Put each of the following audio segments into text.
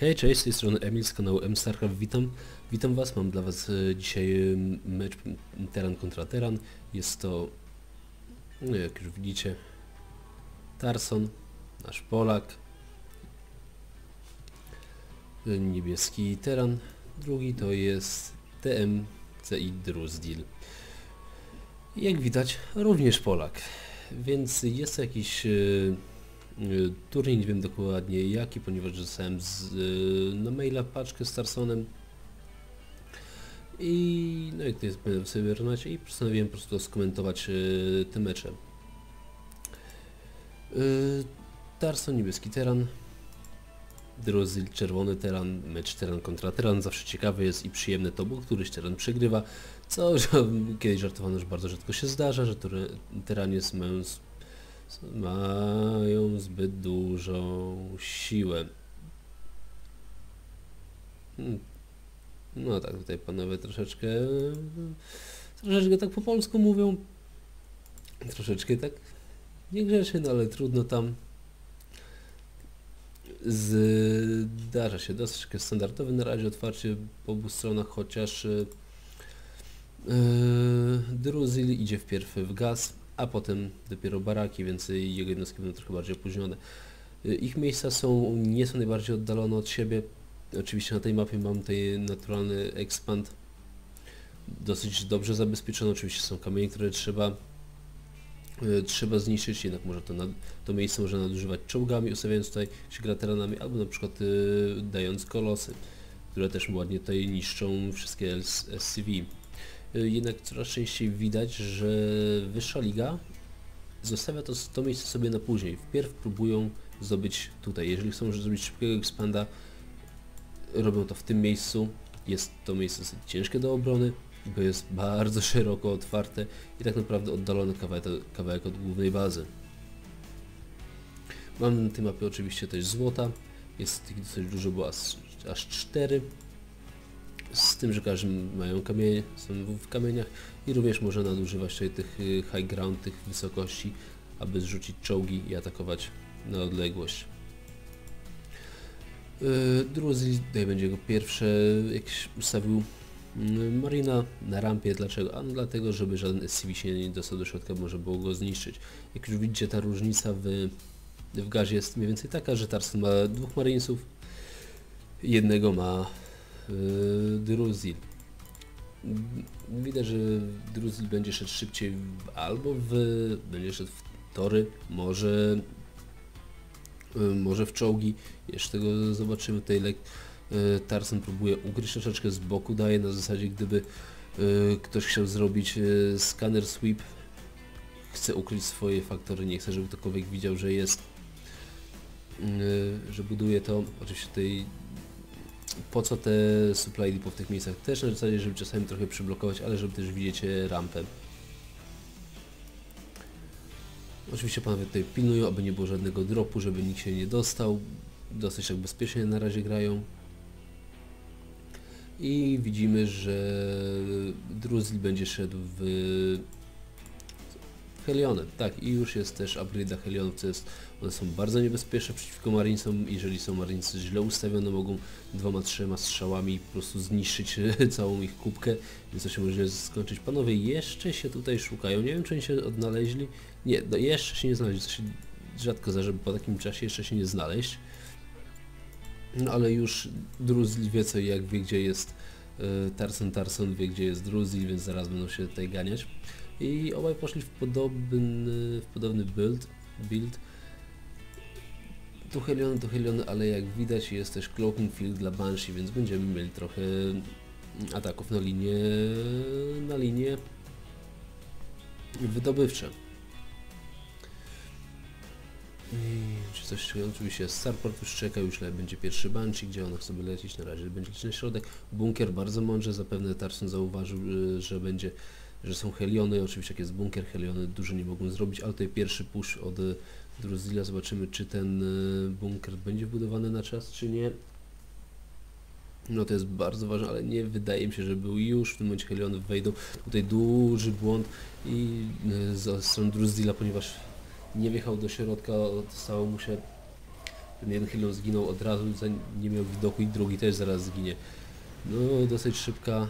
Hej, cześć, z tej strony Emil z kanału MStarcraft, witam. Witam Was, mam dla Was e, dzisiaj mecz Teran kontra Teran. Jest to, no jak już widzicie, Tarson, nasz Polak, niebieski Teran, drugi to jest TMCI Druzdil. Jak widać, również Polak, więc jest jakiś e, Y, turniej, nie wiem dokładnie jaki, ponieważ dostałem z, y, na maila paczkę z Tarsonem i no i to jest będę sobie wyrównać i postanowiłem po prostu skomentować y, te mecze. Y, Tarson, niebieski teran, Drozil, czerwony teran, mecz teran kontra teran, zawsze ciekawy jest i przyjemne to, bo któryś teran przegrywa, co kiedyś żartowano, że bardzo rzadko się zdarza, że teran jest męs mają zbyt dużą siłę. Hmm. No tak, tutaj panowie troszeczkę troszeczkę tak po polsku mówią. Troszeczkę tak niegrzecznie, no ale trudno tam. Zdarza się dosyć standardowy na razie otwarcie po obu stronach, chociaż yy, Druzil idzie wpierw w gaz a potem dopiero baraki, więc jego jednostki będą trochę bardziej opóźnione. Ich miejsca są, nie są najbardziej oddalone od siebie. Oczywiście na tej mapie mam tutaj naturalny expand dosyć dobrze zabezpieczony. Oczywiście są kamienie, które trzeba y, trzeba zniszczyć, jednak może to, nad, to miejsce można nadużywać czołgami, ustawiając tutaj się grateranami, albo na przykład y, dając kolosy, które też ładnie tutaj niszczą wszystkie SCV. Y, jednak coraz częściej widać, że wyższa liga zostawia to, to miejsce sobie na później. Wpierw próbują zdobyć tutaj. Jeżeli chcą zrobić szybkiego expanda, robią to w tym miejscu. Jest to miejsce dosyć ciężkie do obrony, bo jest bardzo szeroko otwarte i tak naprawdę oddalony kawałek, kawałek od głównej bazy. Mam na tej mapie oczywiście też złota. Jest ich dosyć dużo, bo aż, aż 4 z tym, że każdy mają kamienie, są w kamieniach i również można nadużywać tutaj tych y, high ground, tych wysokości, aby zrzucić czołgi i atakować na odległość. Yy, Druzy tutaj będzie go pierwsze, jakś ustawił yy, Marina na rampie. Dlaczego? A no dlatego, żeby żaden SCV się nie dostał do środka, może było go zniszczyć. Jak już widzicie, ta różnica w, w gazie jest mniej więcej taka, że Tarson ma dwóch Marinesów, jednego ma Druzil. Widać, że Druzil będzie szedł szybciej albo w, będzie szedł w tory, może yy, może w czołgi. Jeszcze tego zobaczymy. Tutaj lek, yy, Tarsen próbuje ukryć troszeczkę z boku, daje na zasadzie gdyby ktoś chciał zrobić scanner sweep, chce ukryć swoje faktory, nie chce, żeby ktokolwiek widział, że jest, że buduje to. Oczywiście tutaj po co te supply depot w tych miejscach? Też na zasadzie, żeby czasami trochę przyblokować, ale żeby też widzieć rampę. Oczywiście panowie tutaj pilnują, aby nie było żadnego dropu, żeby nikt się nie dostał. Dosyć tak bezpiecznie na razie grają. I widzimy, że Druzil będzie szedł w Helionem. Tak, i już jest też upgrade Helionów, co jest, one są bardzo niebezpieczne przeciwko Marinesom. Jeżeli są Marinesy źle ustawione, mogą dwoma, trzema strzałami po prostu zniszczyć całą ich kubkę, więc to się może skończyć. Panowie jeszcze się tutaj szukają, nie wiem czy oni się odnaleźli. Nie, no jeszcze się nie znaleźli, to się rzadko zdarza, żeby po takim czasie jeszcze się nie znaleźć. No ale już Druzli wie co i jak wie gdzie jest e, Tarson Tarson wie gdzie jest Druzli, więc zaraz będą się tutaj ganiać i obaj poszli w podobny, w podobny build, build. Tu chyliony, ale jak widać jest też cloaking field dla Banshee, więc będziemy mieli trochę ataków na linie, na linie wydobywcze. I czy coś oczywiście Starport już czeka, już będzie pierwszy Banshee, gdzie on sobie lecieć, na razie będzie lecieć na środek. Bunkier bardzo mądrze, zapewne Tarson zauważył, że będzie że są heliony, oczywiście jak jest bunkier, heliony dużo nie mogą zrobić, ale tutaj pierwszy push od Druzilla, zobaczymy czy ten e, bunkier będzie budowany na czas, czy nie. No to jest bardzo ważne, ale nie wydaje mi się, że był już w tym momencie heliony wejdą. Tutaj duży błąd i e, ze strony Druzilla, ponieważ nie wjechał do środka, stało mu się Ten jeden Hylion zginął od razu, nie miał widoku i drugi też zaraz zginie. No dosyć szybka,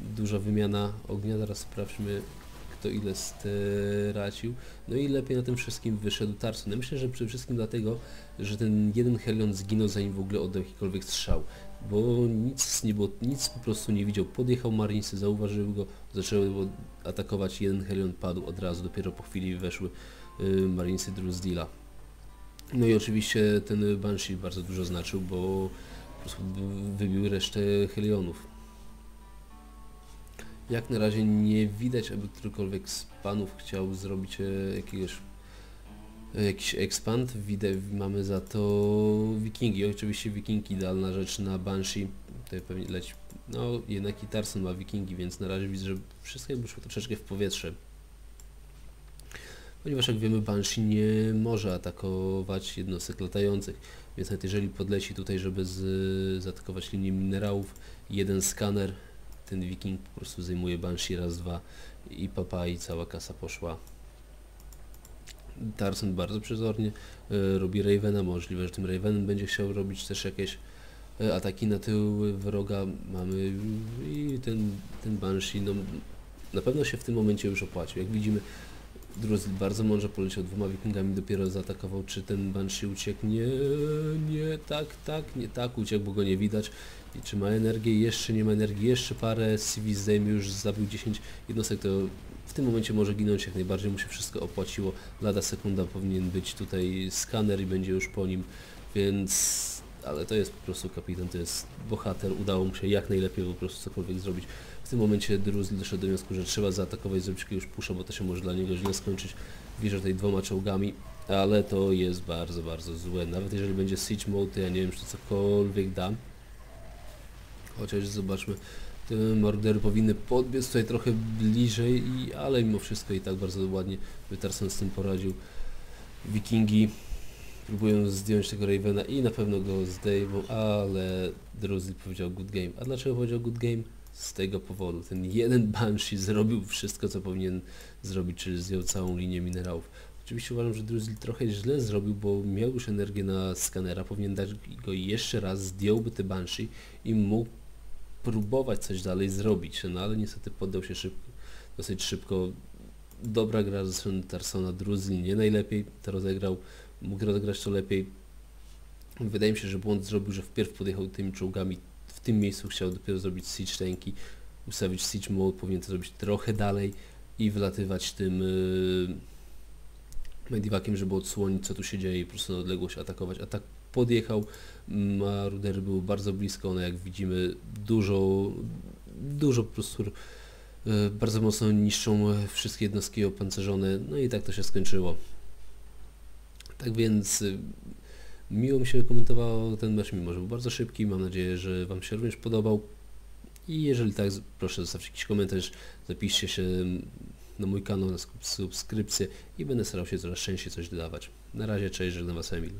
duża wymiana ognia, zaraz sprawdźmy kto ile stracił. No i lepiej na tym wszystkim wyszedł Tarson. Ja myślę, że przede wszystkim dlatego, że ten jeden Helion zginął zanim w ogóle oddał jakikolwiek strzał. Bo nic nie było, nic po prostu nie widział. Podjechał Marinesy, zauważył go, zaczęły atakować, jeden Helion padł od razu, dopiero po chwili weszły y, Marinesy Druzdila. No i oczywiście ten Banshee bardzo dużo znaczył, bo po prostu wybił resztę Helionów. Jak na razie nie widać, aby którykolwiek z panów chciał zrobić e, jakiegoś e, jakiś expand. Widzę, mamy za to wikingi. Oczywiście wikingi idealna rzecz na Banshee. Tutaj pewnie leci. No jednak i Tarson ma wikingi, więc na razie widzę, że wszystko jakby szło troszeczkę w powietrze. Ponieważ jak wiemy Banshee nie może atakować jednostek latających, więc nawet jeżeli podleci tutaj, żeby z, zaatakować linię minerałów, jeden skaner ten wiking po prostu zajmuje Banshee raz, dwa i papa i cała kasa poszła. Tarson bardzo przezornie y, robi Ravena, możliwe, że tym Ravenem będzie chciał robić też jakieś y, ataki na tył wroga. Mamy i ten, ten Banshee no, na pewno się w tym momencie już opłacił. Jak widzimy Druzil bardzo mądrze poleciał dwoma wikingami, dopiero zaatakował, czy ten Banshee uciekł. Nie, nie, tak, tak, nie tak, uciekł, bo go nie widać. I czy ma energię? Jeszcze nie ma energii, jeszcze parę CV zdejmie, już zabił 10 jednostek, to w tym momencie może ginąć jak najbardziej, mu się wszystko opłaciło. Lada sekunda powinien być tutaj skaner i będzie już po nim, więc... Ale to jest po prostu kapitan, to jest bohater, udało mu się jak najlepiej po prostu cokolwiek zrobić. W tym momencie Druzil doszedł do wniosku, że trzeba zaatakować, zrobić jakiegoś pusza, bo to się może dla niego źle skończyć. Wierzę tutaj dwoma czołgami, ale to jest bardzo, bardzo złe. Nawet jeżeli będzie siege mode, to ja nie wiem, czy cokolwiek da. Chociaż zobaczmy, te mordery powinny podbiec tutaj trochę bliżej, i, ale mimo wszystko i tak bardzo ładnie Wytarson z tym poradził. Wikingi próbują zdjąć tego Ravena i na pewno go zdejmą, ale Druzil powiedział good game. A dlaczego powiedział good game? z tego powodu. Ten jeden Banshee zrobił wszystko, co powinien zrobić, czyli zdjął całą linię minerałów. Oczywiście uważam, że Druzil trochę źle zrobił, bo miał już energię na skanera, powinien dać go jeszcze raz, zdjąłby te Banshee i mógł próbować coś dalej zrobić, no ale niestety poddał się szybko, dosyć szybko. Dobra gra ze strony Tarsona, Druzil nie najlepiej to rozegrał, mógł rozegrać to lepiej. Wydaje mi się, że błąd zrobił, że wpierw podjechał tymi czołgami w tym miejscu chciał dopiero zrobić siege tanki, ustawić siege mode, powinien to zrobić trochę dalej i wylatywać tym yy, medivakiem, żeby odsłonić co tu się dzieje i po prostu na odległość atakować. A tak podjechał, marudery były bardzo blisko, one jak widzimy dużo, dużo po prostu yy, bardzo mocno niszczą wszystkie jednostki opancerzone, no i tak to się skończyło. Tak więc yy, Miło mi się komentowało ten mecz, mimo że był bardzo szybki. Mam nadzieję, że Wam się również podobał. I jeżeli tak, proszę zostawcie jakiś komentarz, zapiszcie się na mój kanał, na subskrypcję i będę starał się coraz częściej coś dodawać. Na razie, cześć, żegnam Was Emil.